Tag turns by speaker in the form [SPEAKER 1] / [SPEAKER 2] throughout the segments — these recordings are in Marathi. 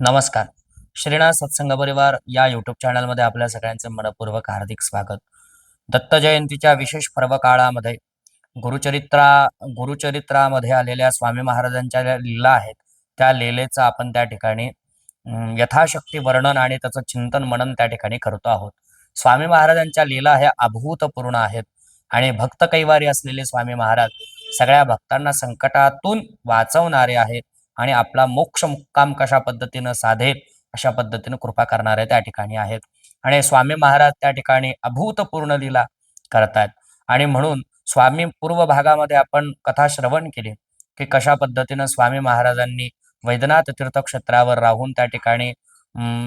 [SPEAKER 1] नमस्कार. श्रीनाथ सत्संग परिवार या युट्यूब चॅनलमध्ये आपल्या सगळ्यांचे मनपूर्वक हार्दिक स्वागत. दत्त जयंतीच्या विशेष पर्व काळामध्ये गुरुचरित्रा गुरुचरित्रामध्ये आलेल्या स्वामी महाराजांच्या ज्या लीला आहेत त्या लीलेचं आपण त्या ठिकाणी यथाशक्ती वर्णन आणि त्याचं चिंतन मनन त्या ठिकाणी करतो आहोत. स्वामी महाराजांच्या लीला ह्या अभूतपूर्ण आहेत आणि भक्त कैवारी असलेले स्वामी महाराज सगळ्या भक्तांना संकटातून वाचवणारे आहेत. आणि आपला मोक्ष मुक्काम कशा पद्धतीनं साधेल अशा पद्धतीनं कृपा करणारे त्या ठिकाणी आहेत. आणि स्वामी महाराज त्या ठिकाणी अभूतपूर्ण लीला करतायत. आणि म्हणून स्वामी पूर्व भागामध्ये आपण कथा श्रवण केली की कशा पद्धतीनं स्वामी महाराजांनी वैद्यनाथ तीर्थक्षेत्रावर राहून त्या ठिकाणी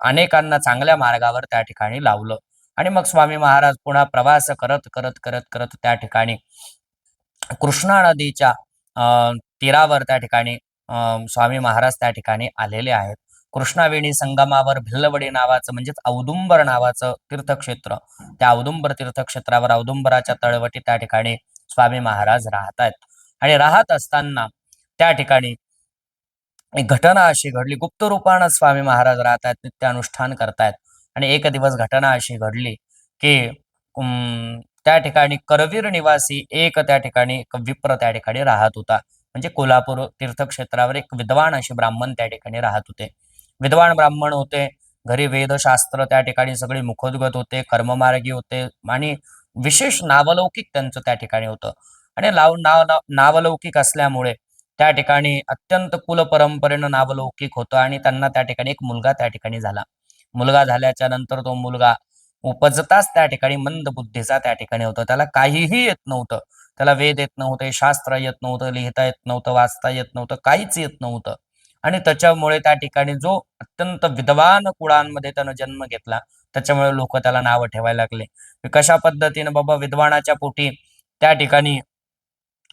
[SPEAKER 1] अनेकांना चांगल्या मार्गावर त्या ठिकाणी लावलं. आणि मग स्वामी महाराज पुन्हा प्रवास करत करत करत करत त्या ठिकाणी कृष्णा नदीच्या तीरावर त्या ठिकाणी स्वामी महाराज त्या ठिकाणी आलेले आहेत. कृष्णावेणी संगमावर भिल्लवडी नावाचं म्हणजेच औदुंबर नावाचं तीर्थक्षेत्र. त्या औदुंबर तीर्थक्षेत्रावर औदुंबराच्या तळवटी त्या ठिकाणी स्वामी महाराज राहत आहेत. आणि राहत असताना त्या ठिकाणी एक घटना अशी घडली. गुप्त रूपानं स्वामी महाराज राहत आहेत नित्यानुष्ठान करतायत. आणि एक दिवस घटना अशी घडली की अं, त्या ठिकाणी करवीर निवासी एक त्या ठिकाणी विप्र त्या ठिकाणी राहत होता. म्हणजे कोल्हापूर तीर्थक्षेत्रावर एक विद्वान असे ब्राह्मण त्या ठिकाणी राहत होते. विद्वान ब्राह्मण होते. घरी वेदशास्त्र त्या ठिकाणी सगळे मुखोद्गत होते कर्ममार्गी होते आणि विशेष नावलौकिक त्यांचं त्या ठिकाणी होतं. आणि लाव नाव नाव- नावलौकिक असल्यामुळे त्या ठिकाणी अत्यंत कुल परंपरेनं नावलौकिक होतं आणि त्यांना त्या ठिकाणी एक मुलगा त्या ठिकाणी झाला. मुलगा झाल्याच्यानंतर तो मुलगा उपजताच त्या ठिकाणी मंद बुद्धीचा त्या ठिकाणी होता. त्याला काहीही येत नव्हतं. त्याला वेद येत नव्हते शास्त्र येत नव्हतं लिहिता येत नव्हतं वाचता येत नव्हतं काहीच येत नव्हतं. आणि त्याच्यामुळे त्या ठिकाणी जो अत्यंत विद्वान कुळांमध्ये त्यानं जन्म घेतला त्याच्यामुळे लोक त्याला नावं ठेवायला लागले. कशा पद्धतीने बाबा विद्वानाच्या पोटी त्या ठिकाणी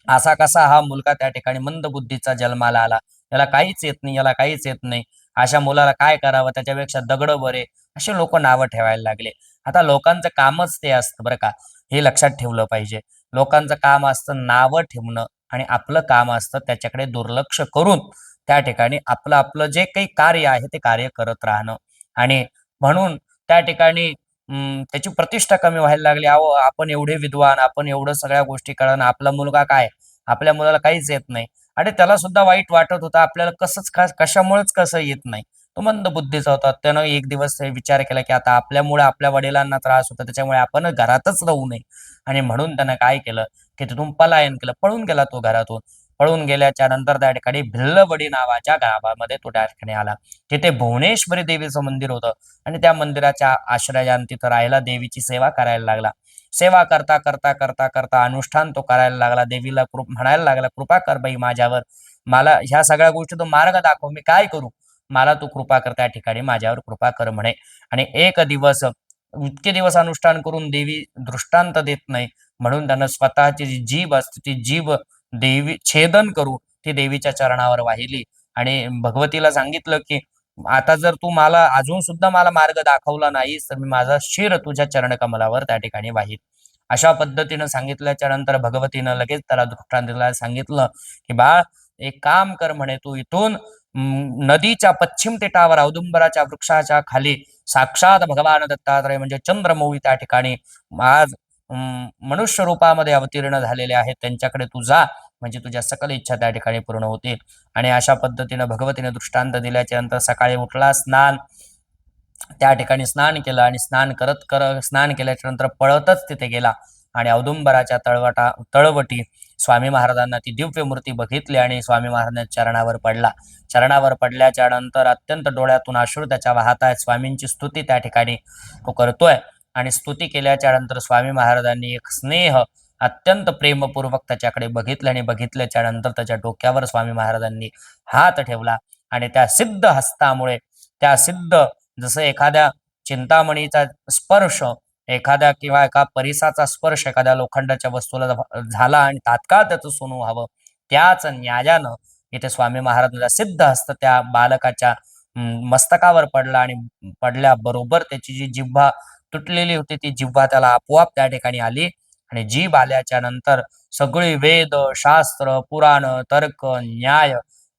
[SPEAKER 1] असा कसा हा मुलगा त्या ठिकाणी मंद बुद्धीचा जन्माला आला. याला काहीच येत नाही याला काहीच येत नाही. अशा मुलाला काय करावं? त्याच्यापेक्षा दगड बरे असे लोक नावं ठेवायला लागले. आता लोकांचं कामच ते असतं बरं का. हे लक्षात ठेवलं पाहिजे. लोकांचं काम असतं नावं ठेवणं आणि आपलं काम असतं त्याच्याकडे दुर्लक्ष करून त्या ठिकाणी आपलं आपलं जे काही कार्य आहे ते कार्य करत राहणं. आणि म्हणून त्या ठिकाणी अं, त्याची प्रतिष्ठा कमी व्हायला लागली. अहो आपण एवढे विद्वान आपण एवढं सगळ्या गोष्टी कळणं आपला मुलगा काय? आपल्या मुलाला काहीच येत नाही. आणि त्याला सुद्धा वाईट वाटत होतं. आपल्याला कसंच कशामुळेच कसं येत नाही. तो मंद बुद्धीचा होता. त्यानं एक दिवस विचार केला की आता आपल्यामुळे आपल्या वडिलांना त्रास होता त्याच्यामुळे आपण घरातच राहू नये. आणि म्हणून त्यानं काय केलं की तिथून पलायन केलं. पळून गेला तो घरातून. पळून गेल्याच्यानंतर त्या ठिकाणी भिल्लवडी नावाच्या गावामध्ये तो त्या ठिकाणी आला. तिथे भुवनेश्वरी देवीचं मंदिर होतं आणि त्या मंदिराच्या आश्रयान तिथं राहायला देवीची सेवा करायला लागला. सेवा करता करता करता करता अनुष्ठान तो करायला लागला. देवीला कृप म्हणायला लागला कृपा कर बाई माझ्यावर. मला ह्या सगळ्या गोष्टी तो मार्ग दाखव. मी काय करू? मला तू कृपा कर त्या ठिकाणी माझ्यावर कृपा कर म्हणे. आणि एक दिवस इतके दिवस अनुष्ठान करून देवी दृष्टांत देत नाही म्हणून त्यानं स्वतःची जी जीभ असते ती जीभ देवी छेदन करू ती देवीच्या चरणावर वाहिली. आणि भगवतीला सांगितलं की आता जर तू मला अजून सुद्धा मला मार्ग दाखवला नाहीस तर मी माझा शिर तुझ्या चरणकमलावर त्या ठिकाणी वाहील. अशा पद्धतीनं सांगितल्याच्या नंतर भगवतीनं लगेच त्याला दृष्टांत सांगितलं की बाळ एक काम कर म्हणे तू इथून नदीच्या पश्चिम तिटावर औदुंबराच्या वृक्षाच्या खाली साक्षात भगवान दत्तात्रय म्हणजे चंद्रमौळी त्या ठिकाणी आज मनुष्य रूपामध्ये अवतीर्ण झालेले आहेत त्यांच्याकडे तू जा म्हणजे तुझ्या सकल इच्छा त्या ठिकाणी पूर्ण होतील आणि अशा पद्धतीनं भगवतीने दृष्टांत दिल्याच्या नंतर सकाळी उठला स्नान त्या ठिकाणी स्नान केलं आणि स्नान करत कर स्नान केल्याच्यानंतर पळतच तिथे गेला आणि औदुंबराच्या तळवटा तळवटी स्वामी महाराजांना ती दिव्य मूर्ती बघितली आणि स्वामी महाराजांच्या चरणावर पडला. चरणावर पडल्याच्या नंतर अत्यंत डोळ्यातून आश्रू त्याच्या वाहत आहेत. स्वामींची स्तुती त्या ठिकाणी तो करतोय आणि स्तुती केल्याच्यानंतर स्वामी महाराजांनी एक स्नेह अत्यंत प्रेमपूर्वक त्याच्याकडे बघितलं आणि बघितल्याच्या नंतर त्याच्या डोक्यावर स्वामी महाराजांनी हात ठेवला आणि त्या सिद्ध हस्तामुळे त्या सिद्ध जसं एखाद्या चिंतामणीचा स्पर्श एखाद्या किंवा एका परिसाचा स्पर्श एखाद्या लोखंडाच्या वस्तूला झाला आणि तात्काळ त्याचं सोनं व्हावं त्याच न्यायानं इथे स्वामी महाराजांचा सिद्ध हस्त त्या बालकाच्या मस्तकावर पडला आणि पडल्याबरोबर त्याची जी जिव्हा तुटलेली होती ती जिव्हा त्याला आपोआप त्या ठिकाणी आली आणि जीभ आल्याच्यानंतर सगळी वेद शास्त्र पुराण तर्क न्याय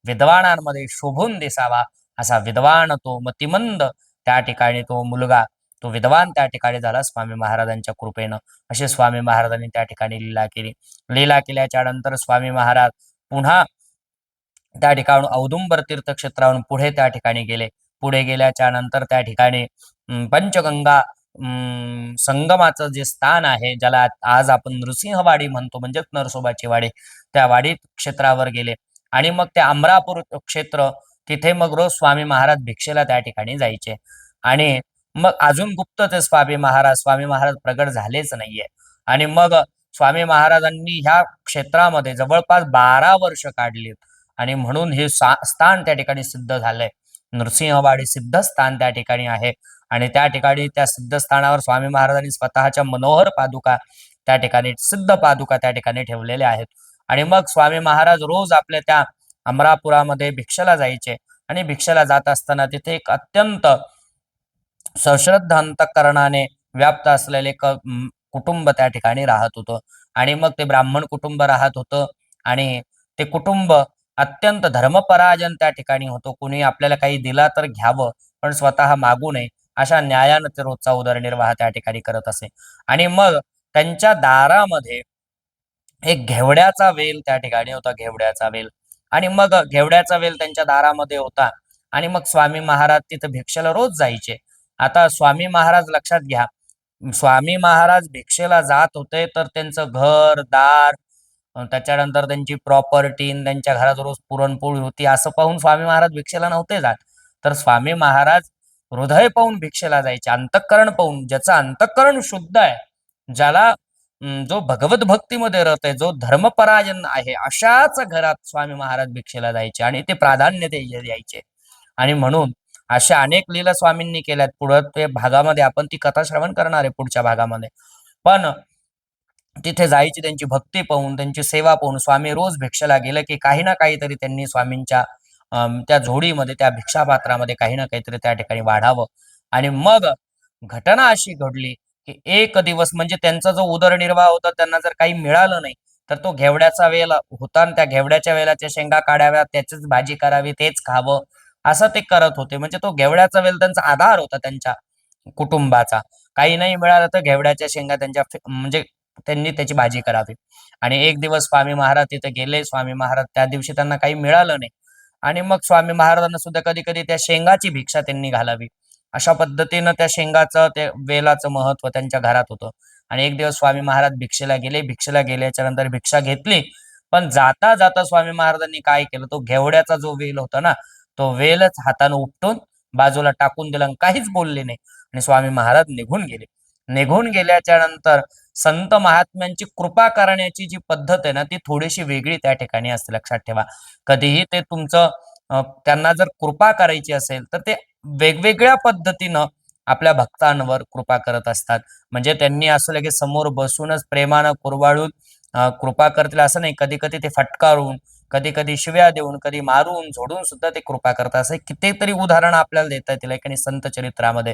[SPEAKER 1] विद्वानांमध्ये शोभून दिसावा असा विद्वान तो मतिमंद त्या ठिकाणी तो मुलगा तो विद्वान त्या ठिकाणी झाला स्वामी महाराजांच्या कृपेनं. असे स्वामी महाराजांनी त्या ठिकाणी लीला केली. लीला केल्याच्यानंतर स्वामी महाराज पुन्हा त्या ठिकाण औदुंबर तीर्थक्षेत्राहून पुढे त्या ठिकाणी गेले. पुढे गेल्याच्यानंतर त्या ठिकाणी पंचगंगा अं, संगमाचं जे स्थान आहे ज्याला आज आपण नृसिंहवाडी म्हणतो म्हणजेच नरसोबाची वाडी त्या वाडी क्षेत्रावर गेले. आणि मग ते अमरापूर क्षेत्र तिथे मग रोज स्वामी महाराज भिक्षेला त्या ठिकाणी जायचे. आणि मग अजून गुप्त ते स्वामी महाराज. स्वामी महाराज प्रगट झालेच नाहीये. आणि मग स्वामी महाराजांनी ह्या क्षेत्रामध्ये जवळपास बारा वर्ष काढलीत. आणि म्हणून हे स्थान त्या ठिकाणी सिद्ध झालंय. नृसिंहवाडी सिद्ध स्थान त्या ठिकाणी आहे. आणि त्या ठिकाणी त्या सिद्ध स्थानावर स्वामी महाराजांनी स्वतःच्या मनोहर पादुका त्या ठिकाणी सिद्ध पादुका त्या ठिकाणी ठेवलेल्या आहेत. आणि मग स्वामी महाराज रोज आपल्या त्या अमरापुरामध्ये भिक्षेला जायचे. आणि भिक्षेला जात असताना तिथे एक अत्यंत सश्रद्धांतकरणाने व्याप्त असलेले कुटुंब त्या ठिकाणी राहत होतं. आणि मग ते ब्राह्मण कुटुंब राहत होतं. आणि ते कुटुंब अत्यंत धर्मपराजन त्या ठिकाणी होतो. कुणी आपल्याला काही दिला तर घ्यावं पण स्वतः मागू नये अशा न्यायानं ते रोजचा उदरनिर्वाह त्या ठिकाणी करत असे. आणि मग त्यांच्या दारामध्ये एक घेवड्याचा वेल त्या ठिकाणी होता घेवड्याचा वेल. आणि मग घेवड्याचा वेल त्यांच्या दारामध्ये होता. आणि मग स्वामी महाराज तिथं भिक्षेला रोज जायचे. आता स्वामी महाराज लक्षात घ्या. स्वामी महाराज भिक्षेला जात होते तर त्यांचं घर दार त्याच्यानंतर त्यांची प्रॉपर्टी त्यांच्या घरात रोज पुरणपोळी होती असं पाहून स्वामी महाराज भिक्षेला नव्हते जात. तर स्वामी महाराज हृदय पाहून भिक्षेला जायचे अंतःकरण पाहून ज्याचं अंतःकरण शुद्ध आहे ज्याला जो भगवत भक्तीमध्ये रत आहे जो धर्मपरायण आहे अशाच घरात स्वामी महाराज भिक्षेला जायचे आणि ते प्राधान्य ते द्यायचे. आणि म्हणून अशा अनेक लीला स्वामींनी केल्यात. पुढं ते भागामध्ये आपण ती कथा श्रवण करणार आहे पुढच्या भागामध्ये. पण तिथे जायची त्यांची भक्ती पाहून त्यांची सेवा पाहून स्वामी रोज भिक्षेला गेलं की काही ना काहीतरी त्यांनी स्वामींच्या त्या झोडीमध्ये त्या भिक्षापात्रामध्ये काही ना काहीतरी त्या ठिकाणी वाढावं. आणि मग घटना अशी घडली की एक दिवस म्हणजे त्यांचा जो उदरनिर्वाह होता त्यांना जर काही मिळालं नाही तर तो घेवड्याचा वेळ होता आणि त्या घेवड्याच्या वेलाच्या शेंगा काढाव्या त्याचीच भाजी करावी तेच खावं. असं ते करत होते. म्हणजे तो घेवड्याचा वेल त्यांचा आधार होता त्यांच्या कुटुंबाचा. काही नाही मिळालं तर घेवड्याच्या शेंगा त्यांच्या म्हणजे त्यांनी त्याची भाजी करावी. आणि एक दिवस स्वामी महाराज तिथे गेले. स्वामी महाराज त्या दिवशी त्यांना काही मिळालं नाही. आणि मग स्वामी महाराजांना सुद्धा कधी कधी त्या शेंगाची भिक्षा त्यांनी घालावी. अशा पद्धतीनं त्या शेंगाचं ते वेलाचं महत्त्व त्यांच्या घरात होतं. आणि एक दिवस स्वामी महाराज भिक्षेला गेले. भिक्षेला गेल्याच्यानंतर भिक्षा घेतली. पण जाता जाता स्वामी महाराजांनी काय केलं? तो घेवड्याचा जो वेल होता ना तो वेलच हातानं उपटून बाजूला टाकून दिला आणि काहीच बोलले नाही. आणि स्वामी महाराज निघून गेले. निघून गेल्याच्यानंतर संत महात्म्यांची कृपा करण्याची जी पद्धत आहे ना ती थोडीशी वेगळी त्या ठिकाणी असते. लक्षात ठेवा. कधीही ते तुमचं त्यांना जर कृपा करायची असेल तर ते वेगवेगळ्या पद्धतीनं आपल्या भक्तांवर कृपा करत असतात. म्हणजे त्यांनी असं लगेच समोर बसूनच प्रेमानं कुरवाळून कृपा करतील असं नाही. कधी कधी ते फटकारून कधी कधी शिव्या देऊन कधी मारून झोडून सुद्धा ते कृपा करतात. असे कितीतरी उदाहरण आपल्याला देता येतील. आणि संत चरित्रामध्ये.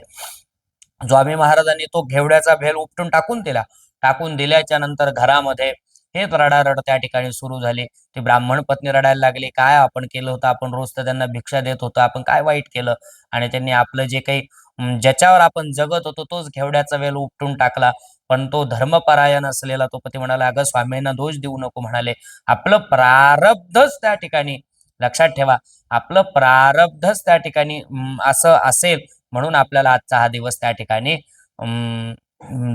[SPEAKER 1] स्वामी महाराजांनी तो घेवड्याचा भेल उपटून टाकून दिला. टाकून दिल्याच्या नंतर घरामध्ये हेच रडारड त्या ठिकाणी सुरू झाली. ती ब्राह्मण पत्नी रडायला लागली. काय आपण केलं होतं? आपण रोज तर त्यांना भिक्षा देत होतो. आपण काय वाईट केलं? आणि त्यांनी आपलं जे काही ज्याच्यावर आपण जगत होतो तोच घेवड्याचा वेल उपटून टाकला. पण तो धर्मपरायण असलेला तो पती म्हणाला अगं स्वामींना दोष देऊ नको म्हणाले. आपलं प्रारब्धच त्या ठिकाणी लक्षात ठेवा आपलं प्रारब्धच त्या ठिकाणी असं असेल म्हणून आपल्याला आजचा हा दिवस त्या ठिकाणी अं,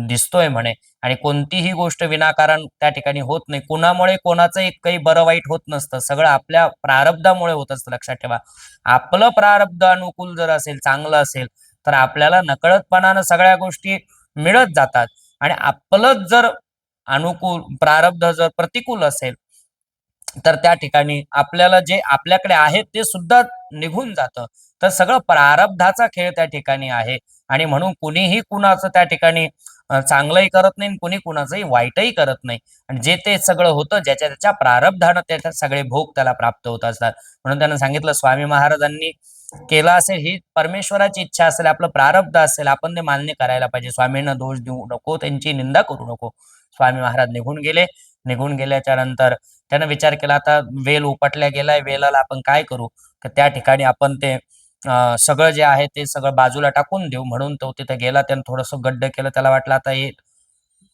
[SPEAKER 1] दिसतोय म्हणे. आणि कोणतीही गोष्ट विनाकारण त्या ठिकाणी होत नाही. कोणामुळे कोणाचं एक काही बरं वाईट होत नसतं. सगळं आपल्या प्रारब्धामुळे होत असतं लक्षात ठेवा. आपलं प्रारब्ध अनुकूल जर असेल चांगलं असेल तर आपल्याला नकळतपणानं सगळ्या गोष्टी मिळत जातात. आणि आपलंच जर अनुकूल प्रारब्ध जर प्रतिकूल असेल तर त्या ठिकाणी आपल्याला जे आपल्याकडे आहे ते सुद्धा निघून जातं. तर सगळं प्रारब्धाचा खेळ त्या ठिकाणी आहे. आणि म्हणून कुणीही कुणाचं त्या ठिकाणी चांगलंही करत नाही कुणी कुणाचंही वाईटही करत नाही. आणि जे ते सगळं होतं ज्याच्या त्याच्या प्रारब्धानं त्याच्या सगळे भोग त्याला प्राप्त होत असतात. म्हणून त्यांना सांगितलं स्वामी महाराजांनी केला असेल ही परमेश्वराची इच्छा असेल आपलं प्रारब्ध असेल आपण ते मान्य करायला पाहिजे. स्वामींना दोष देऊ नको त्यांची निंदा करू नको. स्वामी महाराज निघून गेले. निघून गेल्याच्यानंतर त्यानं विचार केला आता वेल उपटल्या गेलाय वेलाला आपण काय करू? तर त्या ठिकाणी आपण ते सगळं जे आहे ते सगळं बाजूला टाकून देऊ. म्हणून तो तिथे गेला त्यानं थोडस गड्ड केलं त्याला वाटलं आता हे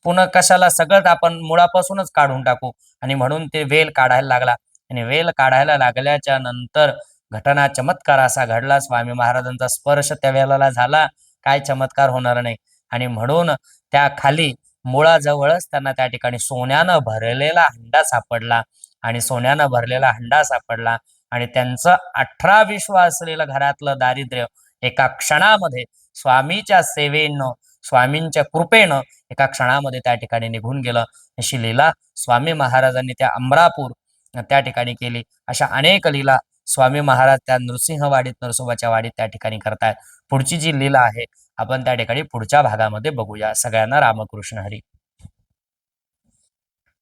[SPEAKER 1] पुन्हा कशाला सगळंच आपण मुळापासूनच काढून टाकू? आणि म्हणून ते वेल काढायला लागला. आणि वेल काढायला लागल्याच्या नंतर घटना चमत्कार असा घडला. स्वामी महाराजांचा स्पर्श त्या वेळेला झाला. काय चमत्कार होणार नाही. आणि म्हणून त्या खाली मुळाजवळच त्यांना त्या ठिकाणी सोन्यानं भरलेला हंडा सापडला. आणि सोन्यानं भरलेला हंडा सापडला. आणि त्यांचं अठरा विश्व असलेलं घरातलं दारिद्र्य एका क्षणामध्ये स्वामीच्या सेवेनं स्वामींच्या कृपेनं एका क्षणामध्ये त्या ठिकाणी निघून गेलं. अशी लीला स्वामी महाराजांनी त्या अमरापूर त्या ठिकाणी केली. अशा अनेक लीला स्वामी महाराज त्या नृसिंहवाडीत नरसोबाच्या वाडीत त्या ठिकाणी करतायत. पुढची जी लीला आहे आपण त्या ठिकाणी पुढच्या भागामध्ये बघूया. सगळ्यांना रामकृष्ण हरी.